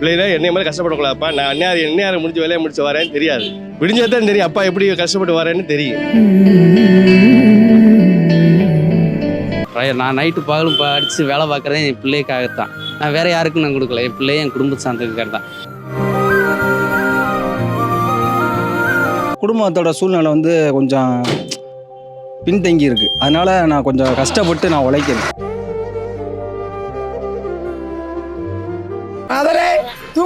பிள்ளைனா என்னைய மாதிரி கஷ்டப்படக்கூடாதுப்பா. நான் என்ன என்ன நேரம் முடிஞ்ச வேலையை முடிச்சு வரேன்னு தெரியாது. விடிஞ்சது தான் தெரியும். அப்பா எப்படி கஷ்டப்பட்டு வரேன்னு தெரியும். நான் நைட்டு பகலும் படித்து வேலை பார்க்குறதே என் பிள்ளைக்காகத்தான். நான் வேற யாருக்கும் நான் கொடுக்கல. என் பிள்ளைய என் குடும்ப சார்ந்ததுக்காக தான். குடும்பத்தோட சூழ்நிலை வந்து கொஞ்சம் பின்தங்கி இருக்கு அதனால நான் கொஞ்சம் கஷ்டப்பட்டு நான் உழைக்கிறேன்.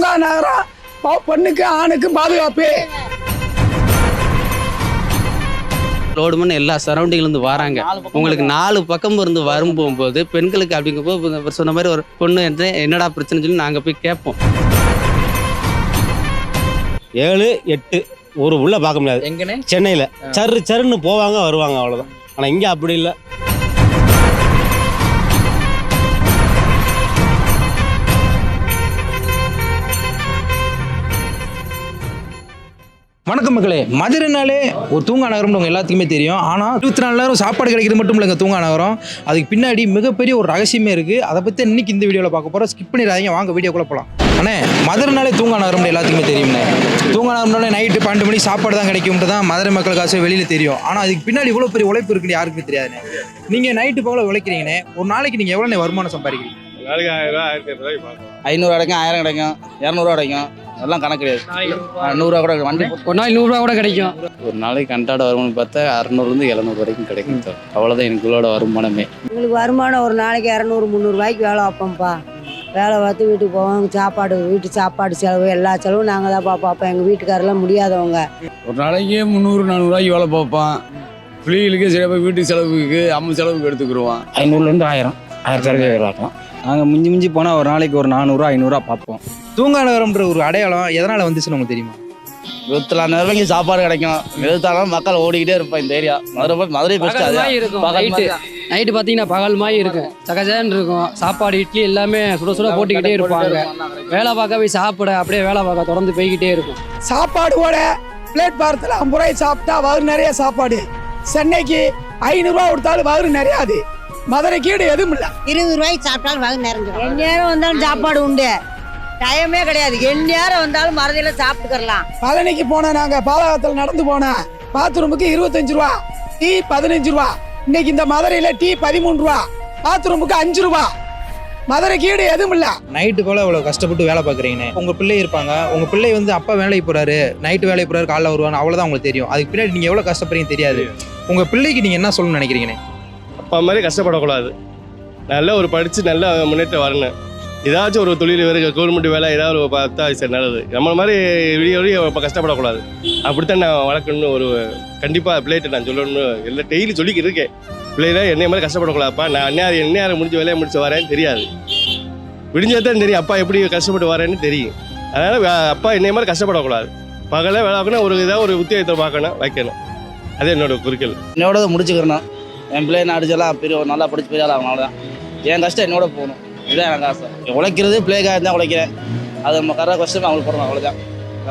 தூங்கா நகரம் பெண்ணுக்கு ஆணுக்கு பாதுகாப்பு. ரோடு மண் எல்லா சரௌண்டிங்லேருந்து வராங்க. உங்களுக்கு நாலு பக்கம் இருந்து வரும் போகும்போது பெண்களுக்கு அப்படிங்கும்போது இவர் சொன்ன மாதிரி ஒரு பொண்ணு என்று என்னடா பிரச்சனை சொல்லி நாங்கள் போய் கேட்போம். ஏழு எட்டு ஒரு உள்ள பார்க்க முடியாது. எங்கனே? சென்னையில். சரு சருன்னு போவாங்க வருவாங்க அவ்வளோதான் ஆனால் இங்கே அப்படி இல்லை. வணக்கம் மக்களே. மதுரைனாலே ஒரு தூங்கா நகரம்னு உங்க எல்லாத்துக்குமே தெரியும். ஆனால் இருபத்தி நாலு நேரம் சாப்பாடு கிடைக்கிறது மட்டும் இல்லைங்க தூங்கா நகரம். அதுக்கு பின்னாடி மிகப்பெரிய ஒரு ரகசியமே இருக்குது அதை பற்றி இன்னைக்கு இந்த வீடியோவில் பார்க்க போகிறோம் ஸ்கிப் பண்ணிடாதீங்க வாங்க வீடியோக்குள்ள போகலாம் அண்ணே மதுரைனாலே தூங்கா நகரம்னு எல்லாத்துக்குமே தெரியும்ண்ணே. தூங்கா நகரம்னாலே நைட்டு பன்னெண்டு மணிக்கு சாப்பாடு தான் கிடைக்கும்ட்டு தான் மதுரை மக்களுக்கு ஆசை வெளியில் தெரியும். ஆனால் அதுக்கு பின்னாடி இவ்வளோ பெரிய உழைப்பு இருக்குன்னு யாருக்குமே தெரியாதுண்ணே. நீங்கள் நைட்டு போல உழைக்கிறீங்கண்ணே. ஒரு நாளைக்கு நீங்கள் எவ்வளோ வருமானம் சம்பாதிக்கிறீங்க? ஐநூறு கிடைக்கும் ஆயிரம் கிடைக்கும் இரநூறுவா கிடைக்கும் எல்லாம் கணக்கு கிடையாது. நூறுரூவா கூட. வண்டி ஒரு நாள் நூறுரூவா கூட கிடைக்கும். ஒரு நாளைக்கு அன்றாட வருமானம் பார்த்தா அறநூறுலேருந்து எழுநூறு வரைக்கும் கிடைக்கும் சார் அவ்வளோதான் எனக்குள்ளோட வருமானமே. எங்களுக்கு வருமானம் ஒரு நாளைக்கு இரநூறு முந்நூறுபாய்க்கு வேலை வைப்போம்ப்பா. வேலை பார்த்து வீட்டுக்கு போவோம் சாப்பாடு வீட்டு சாப்பாடு செலவு எல்லா செலவும் நாங்கள் தான் பார்ப்போம். எங்கள் வீட்டுக்காரெல்லாம் முடியாதவங்க. ஒரு நாளைக்கு முந்நூறு நானூறுரூவாய்க்கு வேலை பார்ப்பான். பிள்ளைகளுக்கு சில பேர் வீட்டு செலவுக்கு அம்மா செலவுக்கு எடுத்துக்கிடுவான் ஐநூறுலேருந்து ஆயிரம். ஆயிரத்தி இருக்கலாம் நாங்கள் மிஞ்சி மிஞ்சி போனால் ஒரு நாளைக்கு ஒரு நானூறுரூவா ஐநூறுரூவா பார்ப்போம். தூங்கா நகரம்ன்ற ஒரு அடையாளம் எதனால் வந்துச்சுன்னு உங்களுக்கு தெரியுமா? இருபத்தி நாலு நேரம் சாப்பாடு கிடைக்கும். எழுத்தாலும் மக்கள் ஓடிக்கிட்டே இருப்பான் இந்த ஏரியா. மதுரை மதுரை பெஸ்ட் இருக்கும் நைட்டு. நைட்டு பார்த்தீங்கன்னா பகல் மாதிரி இருக்கும். சகஜன்னு இருக்கும். சாப்பாடு இட்லி எல்லாமே சுட சுட போட்டுக்கிட்டே இருப்பாங்க. வேலை பார்க்க போய் சாப்பிட அப்படியே வேலை பார்க்க தொடர்ந்து போய்கிட்டே இருக்கும். சாப்பாடு கூட பிளேட் பாரத்தில் ஐம்பது ரூபாய் சாப்பிட்டா வயிறு நிறைய சாப்பாடு. சென்னைக்கு ஐநூறுரூவா கொடுத்தாலும் வயிறு நிறையாது. மதுரைக்கு ஈடு எதுவும் இல்லை. இருபது ரூபாய்க்கு சாப்பிட்டாலும் வகு நிறைஞ்சிடும் எந்நேரம் வந்தாலும் சாப்பாடு உண்டு. டைமே கிடையாது. எந்நேரம் வந்தாலும் மறதியில் சாப்பிட்டுக்கிறலாம். பழனிக்கு போனேன் நாங்கள் பாலகத்தில் நடந்து போனேன். பாத்ரூமுக்கு இருபத்தஞ்சு ரூபா டீ பதினஞ்சு ரூபா. இன்னைக்கு இந்த மதுரையில் டீ பதிமூணு ரூபா பாத்ரூமுக்கு அஞ்சு ரூபா. மதுரைக்கு ஈடு எதுவும் இல்லை. நைட்டு போல இவ்வளோ கஷ்டப்பட்டு வேலை பார்க்குறீங்கண்ணே. உங்கள் பிள்ளை இருப்பாங்க. உங்கள் பிள்ளை வந்து அப்பா வேலைக்கு போகிறாரு நைட்டு வேலைக்கு போகிறாரு காலைல வருவாங்க அவ்வளோதான் உங்களுக்கு தெரியும். அதுக்கு பின்னாடி நீங்கள் எவ்வளோ கஷ்டப்படுறீங்க தெரியாது. உங்கள் பிள்ளைக்கு நீங்கள் என்ன சொல்லணும்னு நினைக்கிறீங்கண்ணே? அப்பா மாதிரி கஷ்டப்படக்கூடாது. நல்லா ஒரு படித்து நல்லா முன்னேற்றம் வரணும். ஏதாச்சும் ஒரு தொழில் வேறு கவர்மெண்ட் வேலை ஏதாவது ஒரு பார்த்தா சரி நல்லது. நம்மள மாதிரி விடிய விடிய இப்போ கஷ்டப்படக்கூடாது. அப்படித்தான் நான் வளர்க்கணும்னு ஒரு கண்டிப்பாக பிள்ளைகிட்ட நான் சொல்லணும்னு எல்லாம் டெய்லி சொல்லிக்கிட்டு இருக்கேன். பிள்ளைனா என்னைய மாதிரி கஷ்டப்படக்கூடாதுப்பா. நான் என்ன என்ன முடிஞ்ச வேலையை முடிச்சு வரேன்னு தெரியாது. விடிஞ்சது தான் தெரியும் அப்பா எப்படி கஷ்டப்பட்டு வரேன்னு தெரியும். அதனால் அப்பா என்னைய மாதிரி கஷ்டப்படக்கூடாது. பகலாக வேலை பார்க்கணும் ஒரு இதாக ஒரு உத்தியோகத்தை பார்க்கணும் வைக்கணும். அது என்னோட குறிக்கல் என்னோட முடிச்சுக்கிறேன் என் பிள்ளை நான் அடிச்செல்லாம் பெரிய நல்லா படிச்சு பெரிய ஆளாகும் தான் என் கஷ்டம் என்னோட போகணும். இதுதான் எனக்கு ஆசை. உழைக்கிறது பிள்ளைக்காக இருந்தால் உழைக்கிறேன். அது நம்ம கரெக்டாக கஷ்டம் அவங்களுக்கு போடணும் அவ்வளோதான்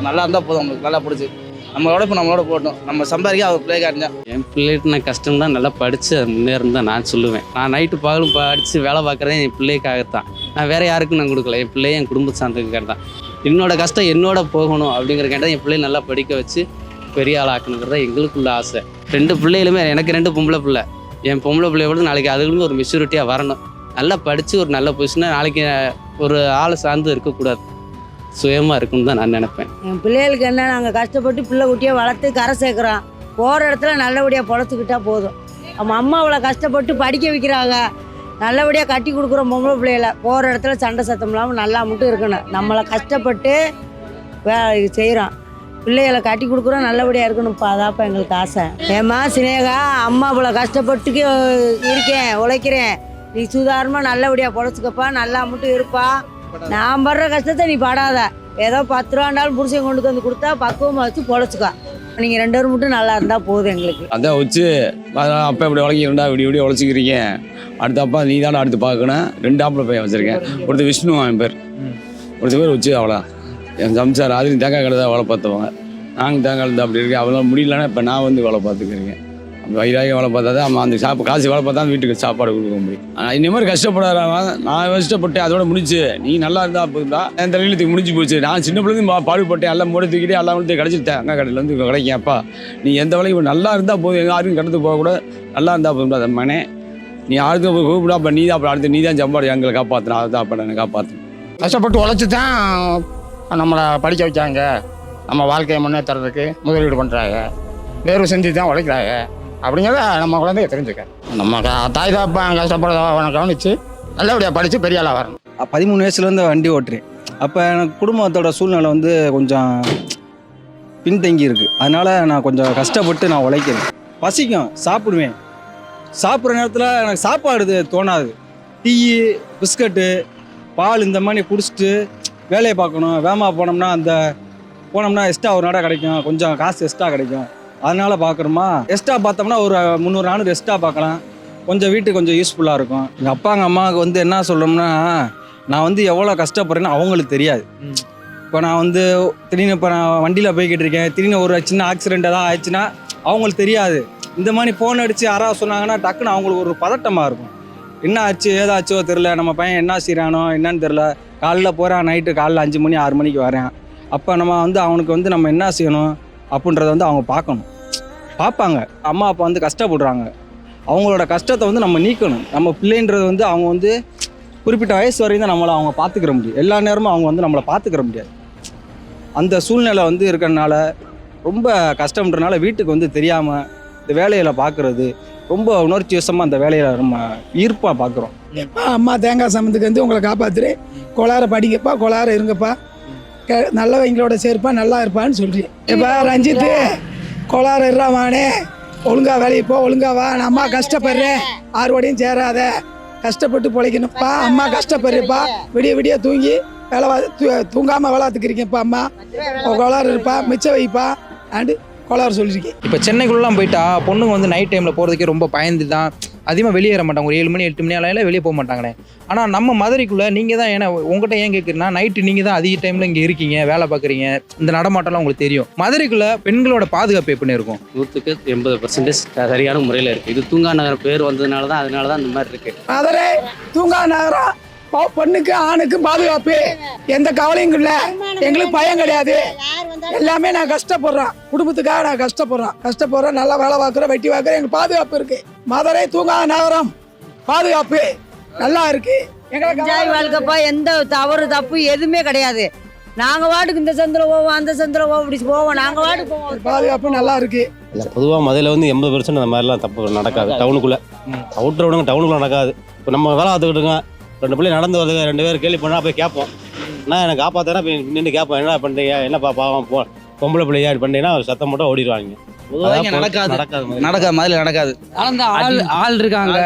நல்லா இருந்தால் போதும் அவங்களுக்கு நல்லா பிடிச்சி. நம்மளோட இப்போ நம்மளோட போடணும். நம்ம சம்பாதிக்க அவர் பிள்ளைக்காக இருந்தேன் என் பிள்ளைகிட்ட நான் கஷ்டம் தான் நல்லா படித்து முன்னேறும் தான் நான் சொல்லுவேன். நான் நைட்டு பகலும் படித்து வேலை பார்க்குறதே என் பிள்ளைக்காகத்தான். நான் வேறு யாருக்கும் நான் கொடுக்கல. என் பிள்ளைய என் குடும்ப சார்ந்ததுக்காக தான் என்னோட கஷ்டம் என்னோட போகணும் அப்படிங்கிறக்காக என் பிள்ளைய நல்லா படிக்க வச்சு பெரிய ஆளாக்கணுங்கிறது எங்களுக்குள்ள ஆசை. ரெண்டு பிள்ளைகளுமே எனக்கு ரெண்டு பொம்பளை பிள்ளை. என் பொம்பளை பிள்ளைய கூட நாளைக்கு அதுகளுக்கு ஒரு மெச்சூரிட்டியாக வரணும். நல்லா படித்து ஒரு நல்ல பொசிஷனாக நாளைக்கு ஒரு ஆளை சார்ந்து இருக்கக்கூடாது. சுயமாக இருக்குன்னு தான் நான் நினைப்பேன். என் பிள்ளைகளுக்கு என்ன நாங்கள் கஷ்டப்பட்டு பிள்ளை குட்டியை வளர்த்து கரை சேர்க்குறோம். போகிற இடத்துல நல்லபடியாக பொழைச்சிக்கிட்டா போதும். நம்ம அம்மா அவ்வளோ கஷ்டப்பட்டு படிக்க வைக்கிறாங்க. நல்லபடியாக கட்டி கொடுக்குறோம் பொம்பளை பிள்ளைகளை. போகிற இடத்துல சண்டை சத்தம் இல்லாமல் நல்லா மட்டும் இருக்கணும். நம்மளை கஷ்டப்பட்டு வே செய்கிறோம் பிள்ளைகளை கட்டி கொடுக்குறோம் நல்லபடியாக இருக்கணும்ப்பா. அதாப்பா எங்களுக்கு ஆசை. ஏம்மா சினேகா அம்மா இவ்வளோ கஷ்டப்பட்டு இருக்கேன் உழைக்கிறேன். நீ சுதாரணமாக நல்லபடியாக பொழைச்சிக்கப்பா நல்லா மட்டும் இருப்பா. நான் படுற கஷ்டத்தை நீ படாத. ஏதோ பத்து ரூபாண்டாலும் புருஷன் கொண்டு வந்து கொடுத்தா பக்குவமாக வச்சு பொழைச்சிக்கோ. நீங்கள் ரெண்டு பேரும் மட்டும் நல்லா இருந்தால் போதும் எங்களுக்கு. அதான் வச்சு அப்பா இப்படி உழைக்கிறா இப்படி இப்படி உழைச்சிக்கிறீங்க அடுத்த அப்பா நீ தானே அடுத்து பார்க்கணும். ரெண்டு ஆப்பிள் பையன் வச்சிருக்கேன். ஒருத்தர் விஷ்ணு அவன் பேர். ஒருத்தர் பேர் வச்சு அவ்வளோ என் சம்சார் அது தேங்காய் கடை தான் வேலை பார்த்தவங்க. நாங்கள் தேங்காய் தான் அப்படி இருக்கேன். அவ்வளோ முடியலன்னா இப்போ நான் வந்து வேலை பார்த்துக்கிறேன் வயிறாக வேலை பார்த்தா தான் அவன் அந்த சாப்பு காசு வேலை பார்த்தா வீட்டுக்கு சாப்பாடு கொடுக்க முடியும். ஆனால் இந்த மாதிரி கஷ்டப்படாதவன் நான் கஷ்டப்பட்டு அதோட முடிச்சு நீ நல்லா இருந்தா போதுடா என் தலையிலத்துக்கு முடிஞ்சு போச்சு. நான் சின்ன பிள்ளைங்க பாடுபட்டேன் எல்லாம் மூட தூக்கிட்டு எல்லாம் வந்து கிடச்சிட்டேன். அங்கே கடையில் வந்து கிடைக்கும். அப்பா நீ எந்த வேலையும் நல்லா இருந்தால் போதும். எங்கள் யாருக்கும் கடந்து போகக்கூட நல்லா இருந்தால் போதும்டா அந்த மனே நீ அடுத்து போய் கூப்பிடா அப்போ நீ தான் அப்புறம் அடுத்து நீ தான் சம்பாடு எங்களை காப்பாற்றினா அதுதான் அப்போ நான் காப்பாற்றணும் கஷ்டப்பட்டு உழைச்சி தான் நம்மளை படிக்க வைக்காங்க நம்ம வாழ்க்கையை முன்னேற்றுறதுக்கு முதலீடு பண்ணுறாங்க வேர்வை செஞ்சு தான் உழைக்கிறாங்க. அப்படிங்கிறத நம்ம குழந்தைய தெரிஞ்சுக்க. நம்ம தாய் தாப்பன் கஷ்டப்படுறவனை கவனித்து நல்லபடியாக படித்து பெரிய ஆளாக வரணும். பதிமூணு வயசுலேருந்து வண்டி ஓட்டுறேன். அப்போ எனக்கு குடும்பத்தோட சூழ்நிலை வந்து கொஞ்சம் பின்தங்கி இருக்கு. அதனால் நான் கொஞ்சம் கஷ்டப்பட்டு நான் உழைக்கிறேன். பசிக்கும் சாப்பிடுவேன். சாப்பிட்ற நேரத்தில் எனக்கு சாப்பாடு இது தோணாது. டீ பிஸ்கட்டு பால் இந்த மாதிரி குடிச்சிட்டு வேலையை பார்க்கணும் வேமா போனோம்னா அந்த போனோம்னா எக்ஸ்ட்ரா ஒரு நாடாக கிடைக்கும் கொஞ்சம் காசு எக்ஸ்ட்ரா கிடைக்கும். அதனால பார்க்குறோமா எக்ஸ்ட்ரா பார்த்தோம்னா ஒரு முந்நூறு நானூறு எக்ஸ்ட்ரா பார்க்கலாம். கொஞ்சம் வீட்டுக்கு கொஞ்சம் யூஸ்ஃபுல்லாக இருக்கும். எங்கள் அப்பா எங்கள் அம்மாவுக்கு வந்து என்ன சொல்லணும்னா நான் வந்து எவ்வளோ கஷ்டப்படுறேன்னு அவங்களுக்கு தெரியாது. இப்போ நான் வந்து திடீர்னு இப்போ நான் வண்டியில் போய்கிட்டு இருக்கேன் திடீர்னு ஒரு சின்ன ஆக்சிடென்ட் ஏதாவது ஆயிடுச்சுன்னா அவங்களுக்கு தெரியாது. இந்த மாதிரி ஃபோன் அடித்து யாராவது சொன்னாங்கன்னா டக்குன்னு அவங்களுக்கு ஒரு பதட்டமாக இருக்கும். என்ன ஆச்சு ஏதாச்சோ தெரில நம்ம பையன் என்ன செய்கிறானோ என்னன்னு தெரில காலைல போகிறான் நைட்டு காலைல அஞ்சு மணி ஆறு மணிக்கு வரேன். அப்போ நம்ம வந்து அவனுக்கு வந்து நம்ம என்ன செய்யணும் அப்படின்றத வந்து அவங்க பார்க்கணும். பார்ப்பாங்க. அம்மா அப்பா வந்து கஷ்டப்படுறாங்க. அவங்களோட கஷ்டத்தை வந்து நம்ம நீக்கணும். நம்ம பிள்ளைன்றது வந்து அவங்க வந்து குறிப்பிட்ட வயசு வரையும் தான் நம்மளை அவங்க பார்த்துக்கிற முடியும். எல்லா நேரமும் அவங்க வந்து நம்மளை பார்த்துக்கிற முடியாது. அந்த சூழ்நிலை வந்து இருக்கிறனால ரொம்ப கஷ்டம்ன்றனால வீட்டுக்கு வந்து தெரியாமல் இந்த வேலையில் பார்க்குறது ரொம்ப உணர்ச்சி வசமாக அந்த வேலையில் நம்ம ஈர்ப்பாக பார்க்குறோம் அப்பா, அம்மா தேங்காய் சமந்துக்கு வந்து உங்களை காப்பாத்துரு கொளார படிங்கப்பா கொளார இருங்கப்பா. நல்லவங்களோட சேர்ப்பா நல்லா இருப்பான்னு சொல்றேன் இப்போ ரஞ்சித்து கொளார இருறாமானே ஒழுங்கா வேலையை போ ஒழுங்கா வா. நான் அம்மா கஷ்டப்படுறேன். ஆறுவடையும் சேராத. கஷ்டப்பட்டு பிழைக்கணும்ப்பா. அம்மா கஷ்டப்படுறப்பா. விடிய விடிய தூங்கி வேலை தூ- தூங்காம வேலை அம்மா. கொளாறு இருப்பா மிச்சம் வைப்பா. அண்டு கொளார சொல்லியிருக்கேன் இப்போ சென்னைக்குள்ளலாம் போயிட்டா பொண்ணுங்க வந்து நைட் டைமில் போகிறதுக்கே ரொம்ப பயந்து தான் அதிகமாக வெளியேற மாட்டாங்க. ஒரு ஏழு மணி எட்டு மணி ஆளாயில வெளியே போக மாட்டாங்கண்ணே ஆனால் நம்ம மதுரைக்குள்ளே நீங்கள் தான் ஏன்னா உங்கள்கிட்ட ஏன் கேட்குறேன்னா நைட்டு நீங்கள் தான் அதிக டைமில் இங்கே இருக்கீங்க வேலை பார்க்குறீங்க இந்த நடமாட்டம்லாம் உங்களுக்கு தெரியும். மதுரைக்குள்ளே பெண்களோட பாதுகாப்பு எப்படி இருக்கும்? நூற்றுக்கு எண்பது பர்சன்டேஜ் சரியான முறையில் இருக்குது இது தூங்கா நகரம் பேர் வந்ததுனால தான் அதனால தான் இந்த மாதிரி இருக்குது மதுரை தூங்கா நகரம். பொண்ணுக்கு ஆணுக்கு பாதுகாப்பு. எந்த கவலையும் இல்லை. எங்களுக்கு பயம் கிடையாது. எல்லாமே நான் கஷ்டப்படுறோம் குடும்பத்துக்காக நான் கஷ்டப்படுறோம் கஷ்டப்படுறோம் நல்லா வேலை பார்க்குறோம் வெட்டி பார்க்குறோம் எங்களுக்கு பாதுகாப்பு இருக்கு. மதுரை தூங்கா நகரம். பாதுகாப்பு. நல்லா இருக்கு. எங்களுக்கு வாழ்க்கைப்பா எந்த தவறு தப்பு எதுவுமே கிடையாது. நாங்க வாட்டுக்கு இந்த சந்தில் போவோம் அந்த சந்தில் போவோம் இப்படி போவோம். நாங்க வாட்டுக்கு போவோம். பாதுகாப்பு நல்லா இருக்கு. இல்லை பொதுவாக மதுரையில் வந்து எண்பது பர்சன்ட் அந்த மாதிரிலாம் தப்பு நடக்காது. டவுனுக்குள்ளே அவுட்டர் விடுங்க டவுனுக்குள்ளே நடக்காது. இப்போ நம்ம வேலை பார்த்துக்கிட்டு இருக்கோம். ரெண்டு பிள்ளை நடந்து வருது. ரெண்டு பேர் கேள்வி பண்ணால் போய் கேட்போம். நான் எனக்கு காப்பாற்றினா நின்று கேட்போம் என்ன பண்ணுறீங்க என்னப்பா பாவம்? போ பொம்பளை பிள்ளையா இது பண்ணுறீங்கன்னா சத்தம் மட்டும் ஓடிடுவாங்க. நடக்காது. நடக்காது நடக்காது மாதிரி நடக்காது. ஆனால் ஆள் ஆள் இருக்காங்க.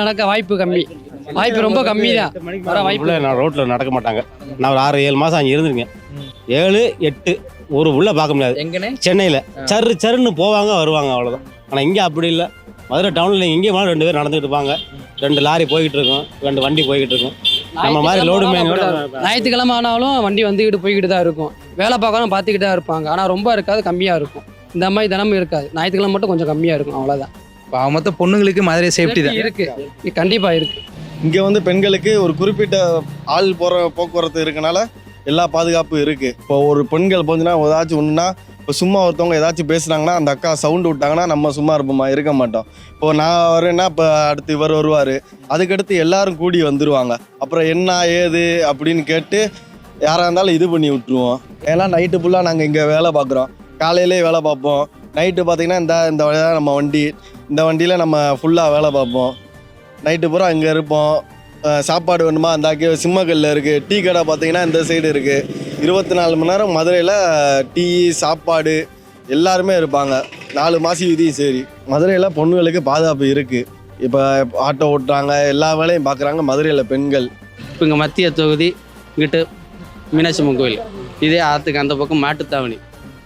நடக்க வாய்ப்பு கம்மி. வாய்ப்பு ரொம்ப கம்மி தான். வர வாய்ப்பு உள்ள நான் ரோட்டில் நடக்க மாட்டாங்க. நான் ஒரு ஆறு ஏழு மாதம் அங்கே இருந்திருக்கேன். ஏழு எட்டு ஒரு உள்ள பார்க்க முடியாது. எங்கனே? சென்னையில். சரு சருன்னு போவாங்க வருவாங்க அவ்வளோதான் ஆனால் இங்கே அப்படி இல்லை. மதுரை டவுனில் இங்கே போனால் ரெண்டு பேர் நடந்துட்டு இருப்பாங்க. ரெண்டு லாரி போய்கிட்டு இருக்கும். ரெண்டு வண்டி போய்கிட்டு இருக்கும். நம்ம மாதிரி லோடு ஞாயிற்றுக்கிழமை ஆனாலும் வண்டி வந்துக்கிட்டு போய்கிட்டு தான் இருக்கும். வேலை பார்க்கணும் பார்த்துக்கிட்டு தான் இருப்பாங்க. ஆனால் ரொம்ப இருக்காது கம்மியாக இருக்கும். இந்த மாதிரி தினமும் இருக்காது. ஞாயிற்றுக்கிழமை மட்டும் கொஞ்சம் கம்மியாக இருக்கும் அவ்வளோதான் இப்போ மொத்தம் பொண்ணுங்களுக்கு மதுரை சேஃப்டி தான். இருக்கு. கண்டிப்பாக இருக்கு. இங்கே வந்து பெண்களுக்கு ஒரு குறிப்பிட்ட ஆள் போகிற போக்குவரத்து இருக்கனால எல்லா பாதுகாப்பும் இருக்குது இப்போ ஒரு பெண்கள் போச்சுன்னா ஏதாச்சும் ஒன்றுனா இப்போ சும்மா ஒருத்தவங்க ஏதாச்சும் பேசுனாங்கன்னா அந்த அக்கா சவுண்டு விட்டாங்கன்னா நம்ம சும்மா இருப்போமா? இருக்க மாட்டோம். இப்போ நான் வரேன்னா இப்போ அடுத்து இவர் வருவார். அதுக்கடுத்து எல்லாரும் கூடி வந்துடுவாங்க அப்புறம் என்ன ஏது அப்படின்னு கேட்டு யாராக இருந்தாலும் இது பண்ணி விட்டுருவோம். ஏன்னா நைட்டு ஃபுல்லாக நாங்கள் இங்கே வேலை பார்க்குறோம். காலையிலே வேலை பார்ப்போம். நைட்டு பார்த்தீங்கன்னா இந்த இந்த வழியாக நம்ம வண்டி இந்த வண்டியில் நம்ம ஃபுல்லாக வேலை பார்ப்போம். நைட்டு பூரா இங்கே இருப்போம். சாப்பாடு வேணுமா? அந்த சிம்மக்கல்லில் இருக்குது டீ கடை பார்த்தீங்கன்னா இந்த சைடு இருக்குது இருபத்தி நாலு மணி நேரம் மதுரையில் டீ சாப்பாடு எல்லாருமே இருப்பாங்க. நாலு மாசி வீதியும் சரி. மதுரையில் பொண்ணுகளுக்கு பாதுகாப்பு இருக்குது இப்போ ஆட்டோ ஓட்டுறாங்க. எல்லா வேலையும் பார்க்குறாங்க மதுரையில் பெண்கள். இப்போ இங்கே மத்திய தொகுதி இங்கிட்டு மீனாட்சி அம்மன் கோயில். இதே ஆற்றுக்கு அந்த பக்கம் மாட்டுத்தாவணி.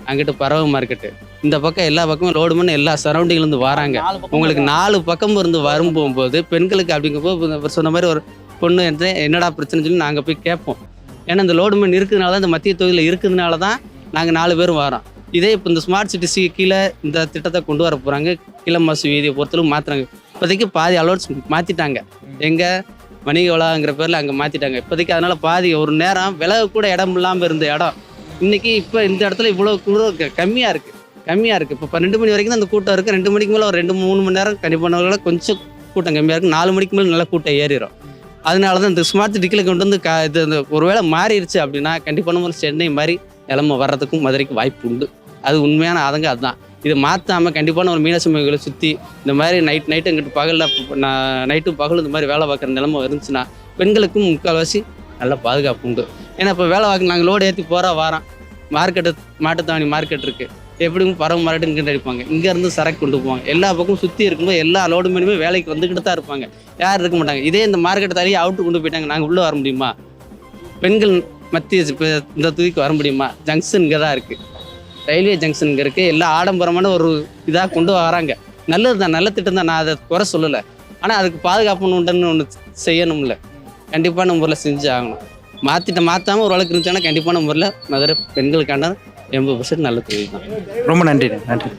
அங்கிட்டு பறவை மார்க்கெட்டு இந்த பக்கம் எல்லா பக்கமும் ரோடு மண் எல்லா சரௌண்டிங்லேருந்து வராங்க. உங்களுக்கு நாலு பக்கம் இருந்து வரும் போகும்போது பெண்களுக்கு அப்படிங்கும்போது இவர் சொன்ன மாதிரி ஒரு பொண்ணு என்று என்னடா பிரச்சனை சொல்லி நாங்கள் போய் கேட்போம். ஏன்னா இந்த லோடு மண் இருக்கிறதுனால தான் இந்த மத்திய தொகுதியில் இருக்கிறதுனால தான் நாங்கள் நாலு பேரும் வரோம். இதே இப்போ இந்த ஸ்மார்ட் சிட்டிஸுக்கு கீழே இந்த திட்டத்தை கொண்டு வர போகிறாங்க கீழமாசு வீதியை பொறுத்தளவு மாற்றுறாங்க இப்போதைக்கு பாதி அலோட்ஸ் மாற்றிட்டாங்க எங்கே வணிக வளாகங்கிற பேரில் அங்கே மாற்றிட்டாங்க இப்போதைக்கு அதனால் பாதி ஒரு நேரம் விலகு கூட இடம் இல்லாமல் இருந்த இடம். இன்றைக்கி இப்போ இந்த இடத்துல இவ்வளோ கூட கம்மியாக இருக்குது கம்மியாக இருக்குது இப்போ ரெண்டு மணி வரைக்கும் தான் அந்த கூட்டம் இருக்குது ரெண்டு மணிக்கு மேலே ஒரு ரெண்டு மூணு மணி நேரம் கண்டிப்பாக கொஞ்சம் கூட்டம் கம்மியாக இருக்குது நாலு மணிக்கு மேலே நல்லா கூட்டம் ஏறிடும் அதனால தான் இந்த ஸ்மார்ட் சிட்டிக்கில் கொண்டு வந்து கா இது இந்த ஒருவேளை மாறிடுச்சு அப்படின்னா கண்டிப்பான முறை சென்னை மாதிரி நிலமை வர்றதுக்கும் மதுரைக்கு வாய்ப்பு உண்டு. அது உண்மையான ஆதங்கம் அதுதான். இதை மாற்றாமல் கண்டிப்பான ஒரு மீனாட்சி கோயிலை சுற்றி இந்த மாதிரி நைட் நைட்டு எங்கிட்ட பகலில் நைட்டு பகல் இந்த மாதிரி வேலை பார்க்குற நிலமை இருந்துச்சுன்னா பெண்களுக்கும் முக்கால்வாசி நல்ல பாதுகாப்பு உண்டு. ஏன்னா இப்போ வேலை பார்க்க நாங்கள் லோடு ஏற்றி போகிற வாரம் மார்க்கெட்டு மாட்டுத்தாவணி மார்க்கெட் இருக்குது எப்படியும் பறவை மார்க்கெட்டு இங்கே அடிப்பாங்க இங்கேருந்து சரக்கு கொண்டு போவாங்க. எல்லா பக்கமும் சுற்றி இருக்கும்போது எல்லா லோடு மேலுமே வேலைக்கு வந்துக்கிட்டு தான் இருப்பாங்க. யாரும் இருக்க மாட்டாங்க. இதே இந்த மார்க்கெட் தள்ளி அவுட்டு கொண்டு போயிட்டாங்க. நாங்கள் உள்ளே வர முடியுமா? பெண்கள் மத்திய இந்த தூக்கி வர முடியுமா? ஜங்ஷன் இங்கே தான் இருக்குது ரயில்வே ஜங்ஷன் இங்கே இருக்குது எல்லா ஆடம்பரமான ஒரு இதாக கொண்டு வராங்க. நல்லது தான். நல்ல திட்டம் தான். நான் அதை குறை சொல்லலை. ஆனால் அதுக்கு பாதுகாப்பு உண்டுன்னு ஒன்று செய்யணும்ல. கண்டிப்பான முறையில் செஞ்சு ஆகணும் மாற்றிட்ட மாற்றாமல் ஓரளவுக்கு இருந்துச்சுன்னா கண்டிப்பான முறையில் மதுரை பெண்களுக்கான எண்பது பர்சன்ட் நல்ல தொழில் தான். ரொம்ப நன்றி நன்றி.